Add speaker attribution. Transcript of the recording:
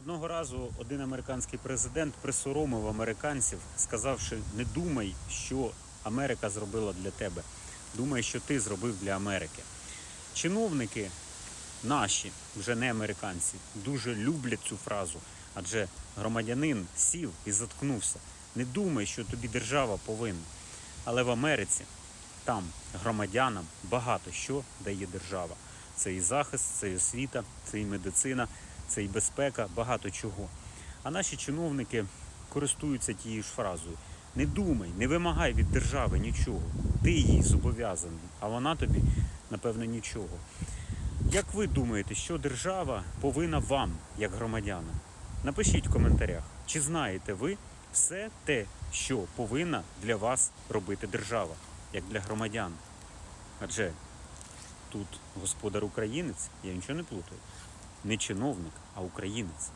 Speaker 1: Одного разу один американський президент присоромив американців, сказавши: не думай, що Америка зробила для тебе. Думай, що ти зробив для Америки. Чиновники наші, вже не американці, дуже люблять цю фразу, адже громадянин сів і заткнувся. Не думай, що тобі держава повинна. Але в Америці там громадянам багато що дає держава. Це і захист, це і освіта, це і медицина, це і безпека, багато чого. А наші чиновники користуються тією ж фразою: не думай, не вимагай від держави нічого. Ти їй зобов'язаний, а вона тобі, напевно, нічого. Як ви думаєте, що держава повинна вам, як громадянам? Напишіть в коментарях, чи знаєте ви все те, що повинна для вас робити держава, як для громадян. Адже тут господар українець, я нічого не плутаю. Не чиновник, а українець.